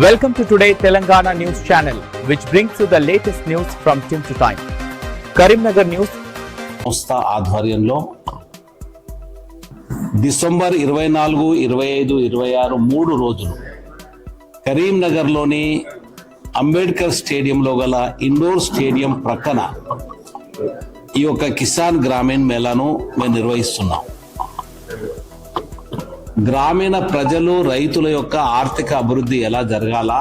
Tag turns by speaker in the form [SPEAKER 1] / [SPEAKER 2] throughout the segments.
[SPEAKER 1] Welcome to today Telangana News Channel, which brings you the latest news from time to time. Karimnagar news
[SPEAKER 2] సంస్థ ఆధ్వర్యంలో December ఇరవై నాలుగు ఇరవై ఐదు ఇరవై ఆరు మూడు రోజులు కరీంనగర్లోని అంబేద్కర్ స్టేడియంలో గల ఇండోర్ స్టేడియం ప్రక్కన ఈ యొక్క కిసాన్ గ్రామీణ్ మేళాను మేము నిర్వహిస్తున్నాం గ్రామీణ ప్రజలు రైతుల యొక్క ఆర్థిక అభివృద్ధి ఎలా జరగాల?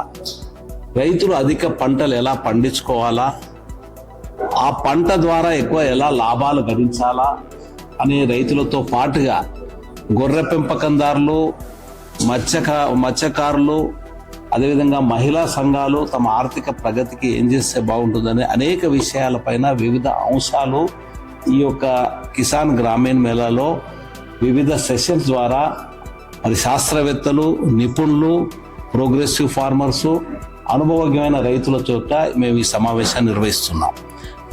[SPEAKER 2] రైతులు అధిక పంటలు ఎలా పండించుకోవాలా? ఆ పంట ద్వారా ఎక్కువ ఎలా లాభాలు గడించాలా? అనే రైతులతో పాటుగా గొర్రె పెంపకందారులు మత్స్యక మత్స్యకారులు అదేవిధంగా మహిళా సంఘాలు తమ ఆర్థిక ప్రగతికి ఏం చేస్తే బాగుంటుందని అనేక విషయాలపైన వివిధ అంశాలు ఈ యొక్క కిసాన్ గ్రామీణ మేళాలో వివిధ సెషన్స్ ద్వారా మరి శాస్త్రవేత్తలు నిపుణులు ప్రోగ్రెసివ్ ఫార్మర్సు అనుభవజ్ఞమైన రైతుల చోట మేము ఈ సమావేశాన్ని నిర్వహిస్తున్నాం.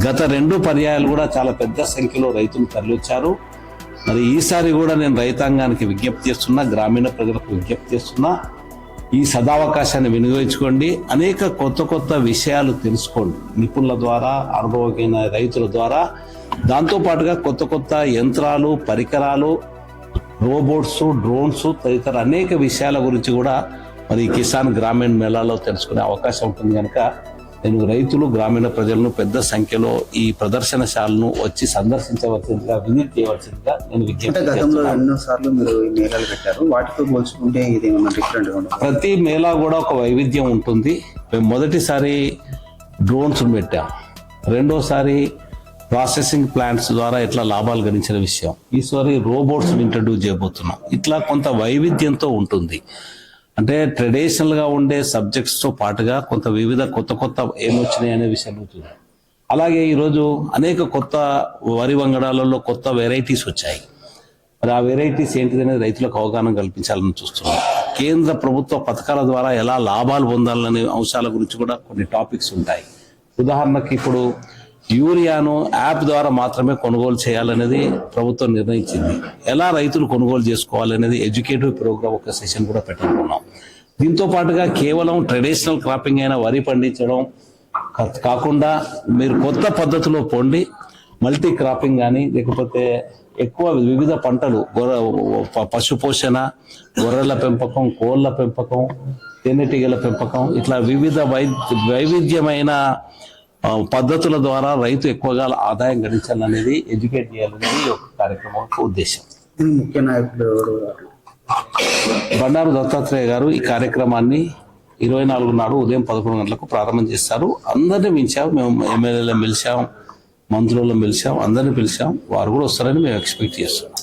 [SPEAKER 2] గత రెండు పర్యాయాలు కూడా చాలా పెద్ద సంఖ్యలో రైతులు తరలివచ్చారు. మరి ఈసారి కూడా నేను రైతాంగానికి విజ్ఞప్తి చేస్తున్నా గ్రామీణ ప్రజలకు విజ్ఞప్తి చేస్తున్నా ఈ సదావకాశాన్ని వినియోగించుకోండి. అనేక కొత్త కొత్త విషయాలు తెలుసుకోండి. నిపుణుల ద్వారా అనుభవజ్ఞ రైతుల ద్వారా. దాంతో పాటుగా కొత్త కొత్త యంత్రాలు పరికరాలు రోబోట్స్ డ్రోన్స్ తదితర అనేక విషయాల గురించి కూడా మరి కిసాన్ గ్రామీణ మేళాలో తెలుసుకునే అవకాశం ఉంటుంది కనుక నేను రైతులు గ్రామీణ ప్రజలను పెద్ద సంఖ్యలో ఈ ప్రదర్శనశాలను వచ్చి సందర్శించవలసిందిగా విజిట్ చేయవలసిందిగా నేను విజ్ఞప్తి
[SPEAKER 3] గతంలో ఎన్నో సార్లు మీరు ఈ మేళాలు పెట్టారు. వాటితో పోల్చుకుంటే ఇది డిఫరెంట్
[SPEAKER 2] ప్రతి మేళా కూడా ఒక వైవిధ్యం ఉంటుంది. మేము మొదటిసారి డ్రోన్స్ పెట్టాం. రెండోసారి ప్రాసెసింగ్ ప్లాంట్స్ ద్వారా ఎట్లా లాభాలు గడించిన విషయం. ఈసారి రోబోట్స్ ఇంట్రడ్యూస్ చేయబోతున్నాం. ఇట్లా కొంత వైవిధ్యంతో ఉంటుంది. అంటే ట్రెడిషనల్గా ఉండే సబ్జెక్ట్స్తో పాటుగా కొంత వివిధ కొత్త కొత్త ఏమొచ్చినాయి అనే విషయం అవుతుంది అలాగే ఈరోజు అనేక కొత్త వరి వంగడాలలో కొత్త వెరైటీస్ వచ్చాయి. మరి ఆ వెరైటీస్ ఏంటిదనేది రైతులకు అవగాహన కల్పించాలని చూస్తున్నాం. కేంద్ర ప్రభుత్వ పథకాల ద్వారా ఎలా లాభాలు పొందాలనే అంశాల గురించి కూడా కొన్ని టాపిక్స్ ఉంటాయి. ఉదాహరణకి ఇప్పుడు యూరియాను యాప్ ద్వారా మాత్రమే కొనుగోలు చేయాలనేది ప్రభుత్వం నిర్ణయించింది. ఎలా రైతులు కొనుగోలు చేసుకోవాలనేది ఎడ్యుకేటివ్ ప్రోగ్రామ్ ఒక సెషన్ కూడా పెట్టనుకున్నాం దీంతో పాటుగా కేవలం ట్రెడిషనల్ క్రాపింగ్ అయిన వరి పండించడం కాకుండా మీరు కొత్త పద్ధతిలో పొండి మల్టీ క్రాపింగ్ కానీ లేకపోతే ఎక్కువ వివిధ పంటలు గొర్ర ప- పశు పోషణ గొర్రెల పెంపకం కోళ్ళ పెంపకం తేనెటీగల పెంపకం ఇట్లా వివిధ వై వైవిధ్యమైన పద్ధతుల ద్వారా రైతు ఎక్కువగా ఆదాయం గడించాలనేది ఎడ్యుకేట్ చేయాలనేది యొక్క కార్యక్రమం ఉద్దేశం.
[SPEAKER 3] ముఖ్య నాయకులు
[SPEAKER 2] బండారు దత్తాత్రేయ గారు ఈ కార్యక్రమాన్ని ఇరవై నాలుగు నాడు ఉదయం పదకొండు గంటలకు ప్రారంభం చేస్తారు. అందరినీ పిలిచాం మేము ఎమ్మెల్యేలను పిలిచాం మంత్రులను పిలిచాం అందరిని పిలిచాం. వారు కూడా వస్తారని మేము ఎక్స్పెక్ట్ చేస్తున్నాం.